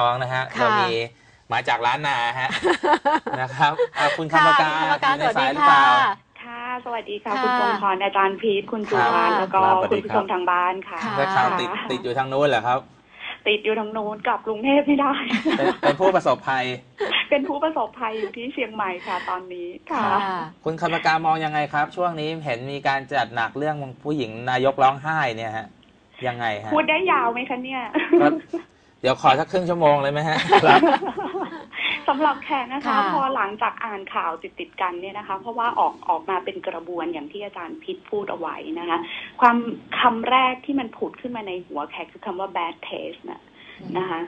น้องนะฮะค่ะ เรามีมาจากร้านนาฮะ นะครับอะคุณคำปากาค่ะอยู่ในสวัสสาดียหรือเปค่ะ ล่า ค่ะ สวัสดีค่ะ ค่ะคุณทรงพรอาจารย์พีทคุณจุครับวานแล้วก็ครับสวัสคุดีณผู้ครัชบมทางบ้านค่ะ ค่ะ ได้ข่าวติดติดอยู่ทางนู้นเหรอครับ ติดอยู่ทางโน้นกลับกรุงเทพไม่ได้ เป็นเป็นผู้ประสบภัย เป็นผู้ประสบภัยอยู่ที่เชียงใหม่ค่ะ ตอนนี้ค่ะ ค่ะ คุณคำปากามองยังไงครับ ช่วงนี้เห็นมีการจัดหนักเรื่องผู้หญิงนายกร้องไห้เนี่ยฮะยังไงฮะพูดได้ยาวไหมคะเนี่ยครับ เดี๋ยวขอสักครึ่งชั่วโมงเลยไหมฮะครับสำหรับแขกนะคะ ค่ะ พอหลังจากอ่านข่าวติดติดๆกันเนี่ยนะคะ เพราะว่าออกออกมาเป็นกระบวนอย่างที่อาจารย์พิษพูดเอาไว้นะคะ ความคำแรกที่มันผุดขึ้นมาในหัวแขกคือคำว่า bad taste นะนะคะ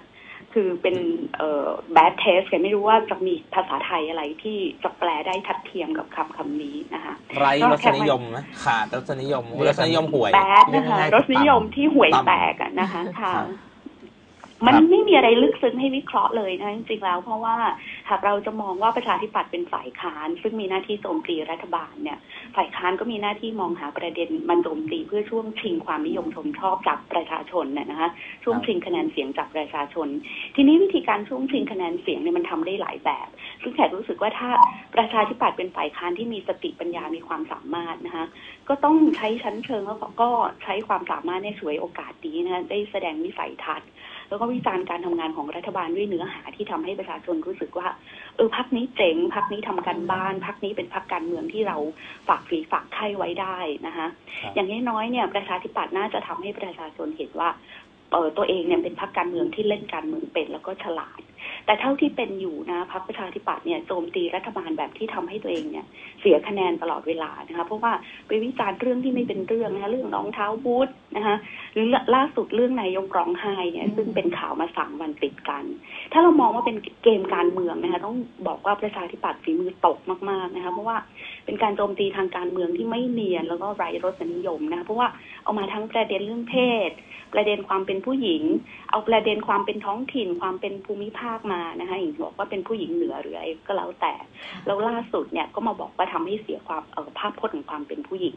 คือเป็นเอ่อ bad taste แกไม่รู้ว่าจะมีภาษาไทยอะไรที่จะแปลได้ทัดเทียมกับคำคำนี้นะคะ ไรรสนิยมไหมขาดรสนิยมรสนิยมห่วย bad นะคะเรียกง่ายๆรสนิยมที่ห่วยต่ำแตกอะนะคะค่ะ ครับ มันไม่มีอะไรลึกซึ้งให้วิเคราะห์เลยนะจริงๆแล้ว เพราะว่าหากเราจะมองว่าประชาธิปัตย์เป็นฝ่ายค้าน ซึ่งมีหน้าที่โจมตีรัฐบาลเนี่ย ฝ่ายค้านก็มีหน้าที่มองหาประเด็นมันโจมตีเพื่อช่วงชิงความนิยมชมชอบจากประชาชนเนี่ยนะคะช่วงชิงคะแนนเสียงจากประชาชน ทีนี้วิธีการช่วงชิงคะแนนเสียงเนี่ยมันทำได้หลายแบบ ซึ่งแขกรู้สึกว่าถ้าประชาธิปัตย์เป็นฝ่ายค้านที่มีสติปัญญามีความสามารถนะคะก็ต้องใช้ชั้นเชิงแล้วก็ใช้ความสามารถในช่วยโอกาสนี้นะคะได้แสดงวิสัยทัศน์ แล้วก็วิจารณ์การทำงานของรัฐบาลด้วยเนื้อหาที่ทำให้ประชาชนรู้สึกว่า เออพักนี้เจ๋งพักนี้ทำการบ้านพักนี้เป็นพักการเมืองที่เราฝากฝีฝากไข้ไว้ได้นะคะครับอย่างน้อยๆเนี่ยประชาธิปัตย์น่าจะทำให้ประชาชนเห็นว่าเออตัวเองเนี่ยเป็นพักการเมืองที่เล่นการเมืองเป็นแล้วก็ฉลาด แต่เท่าที่เป็นอยู่นะพรรคประชาธิปัตย์เนี่ยโจมตีรัฐบาลแบบที่ทำให้ตัวเองเนี่ยเสียคะแนนตลอดเวลานะคะเพราะว่าไปวิจารณ์เรื่องที่ไม่เป็นเรื่องนะคะเรื่องรองเท้าบูทนะคะหรือล่าสุดเรื่องนายกร้องไห้เนี่ยซึ่งเป็นข่าวมาสามวันติดกัน ถ้าเรามองว่าเป็นเกมการเมืองนะคะต้องบอกว่าประชาธิปัตย์ฝีมือตกมากๆนะคะเพราะว่าเป็นการโจมตีทางการเมืองที่ไม่เนียนแล้วก็ไร้รสนิยมนะคะเพราะว่าเอามาทั้งประเด็นเรื่องเพศ ประเด็นความเป็นผู้หญิง เอาประเด็นความเป็นท้องถิ่นความเป็นภูมิภาคมานะคะอย่างบอกว่าเป็นผู้หญิงเหนือหรืออะไรก็แล้วแต่แล้วล่าสุดเนี่ยก็มาบอกว่าทำให้เสียความเออภาพพจน์ของความเป็นผู้หญิง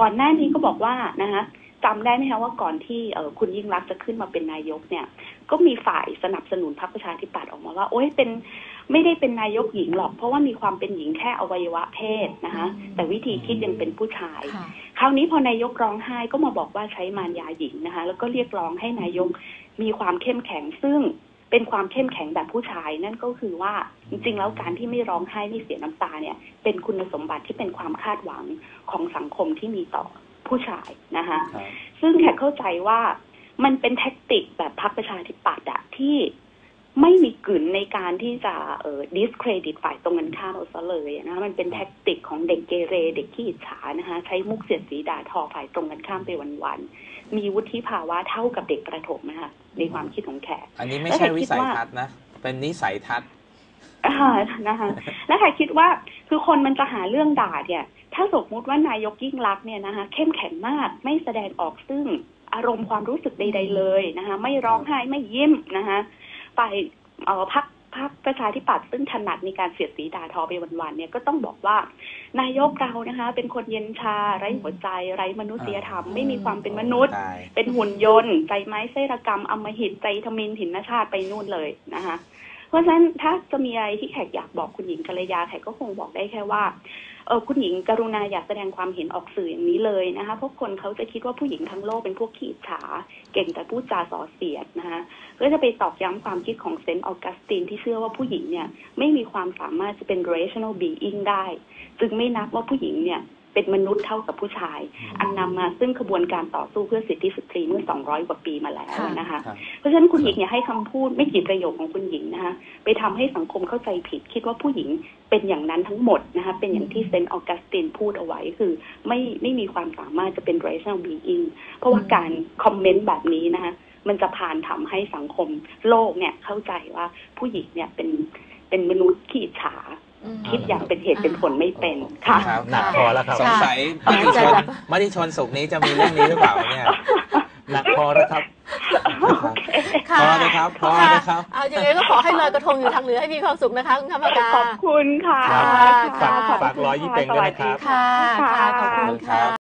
ก่อนหน้านี้ก็บอกว่านะคะจำได้ไหมคะว่าก่อนที่เออคุณยิ่งรักษณ์จะขึ้นมาเป็นนายกเนี่ย ก็มีฝ่ายสนับสนุนพรรคประชาธิปัตย์ออกมาว่า โอ้ยเป็นไม่ได้เป็นนายกหญิงหรอก เพราะว่ามีความเป็นหญิงแค่อวัยวะเพศนะคะแต่วิธีคิดยังเป็นผู้ชายค่ะคราวนี้พอนายกร้องไห้ก็มาบอกว่าใช้มารยาหญิงนะคะ แล้วก็เรียกร้องให้นายกมีความเข้มแข็งซึ่ง เป็นความเข้มแข็งแบบผู้ชาย นั่นก็คือว่าจริงๆ แล้วการที่ไม่ร้องไห้ไม่เสียน้ำตาเนี่ย เป็นคุณสมบัติที่เป็นความคาดหวังของสังคมที่มีต่อผู้ชายนะคะครับซึ่งแขกเข้าใจว่ามันเป็นแท็กติกแบบพรรคประชาธิปัตย์อะที่ไม่มีกลืนในการที่จะเอ่อ discredit ฝ่ายตรงกันข้ามเอาซะเลยนะคะมันเป็นแท็กติกของเด็กเกเร เด็กขี้อิจฉานะคะใช้มุกเสียดสีด่าทอฝ่ายตรงกันข้ามไปวันๆ มีวุฒิภาวะเท่ากับเด็กประถมนะคะในความคิดของแขก อันนี้ไม่ใช่วิสัยทัศน์นะ เป็นนิสัยทัศน์อ่านะคะและค่ะคิดว่าคือคนมันจะหาเรื่องด่าเนี่ย ถ้าสมมุติว่านายกยิ่งรักษณ์เนี่ยนะคะเข้มแข็งมากไม่แสดงออกซึ่งอารมณ์ความรู้สึกใด ๆ เลยนะคะ ไม่ร้องไห้ไม่ยิ้มนะคะฝ่ายเอ่อพัก พักประชาธิปัตย์ซึ่งถนัดในการเสียดสีด่าทอไปวันๆเนี่ยก็ต้องบอกว่านายกเรานะคะ เป็นคนเย็นชาไร้หัวใจ ไร้มนุษยธรรมไม่มีความเป็นมนุษย์ได้เป็นหุ่นยนต์ใจไม้ไส้ระกรรมอำมหิตใจทมินหินชาติไปนู่นเลยนะคะ เพราะฉะนั้นถ้าจะมีอะไรที่แขกอยากบอกคุณหญิงกัลยาแขกก็คงบอกได้แค่ว่า เออคุณหญิงกรุณาอย่าแสดงความเห็นออกสื่ออย่างนี้เลยนะคะเพราะคนเขาจะคิดว่าผู้หญิงทั้งโลกเป็นพวกขี้ฉาเก่งแต่พูดจาส่อเสียดนะคะก็จะไปตอกย้ำความคิดของเซนต์ออกัสตินที่เชื่อว่าผู้หญิงเนี่ยไม่มีความสามารถจะเป็น rational being ได้ จึงไม่นับว่าผู้หญิงเนี่ย เป็นมนุษย์เท่ากับผู้ชาย อันนำมาซึ่งขบวนการต่อสู้เพื่อสิทธิสตรีเมื่อ 200 กว่าปีมาแล้วนะคะครับเพราะฉะนั้นคุณหญิงอย่าให้คำพูดไม่กี่ประโยคของคุณหญิงนะคะไปทำให้สังคมเข้าใจผิด คิดว่าผู้หญิงเป็นอย่างนั้นทั้งหมดนะคะเป็นอย่างที่เซนต์ออกัสตินพูดเอาไว้คือไม่ไม่มีความสามารถจะเป็น rational being เพราะว่าการคอมเมนต์แบบนี้นะคะมันจะผ่านทำให้สังคมโลกเนี่ยเข้าใจว่าผู้หญิงเนี่ยเป็นเป็นมนุษย์ขี้อิจฉาอืม คิดอย่างเป็นเหตุเป็นผลไม่เป็นค่ะครับหนักพอแล้วครับสงสัยมติชนมติชนสุกร์นี้จะมีเรื่องนี้หรือเปล่าเนี่ยหนักพอแล้วครับค่ะพอเลยครับพอเลยครับ เอาอย่างไงก็ขอให้ลอยกระทงอยู่ทางเหนือให้มีความสุขนะคะคุณคำปากาขอบคุณค่ะค่ะค่ะฝากฝากร้อยยี่เป็งด้วยนะครับค่ะค่ะขอบค่ะคุณค่ะ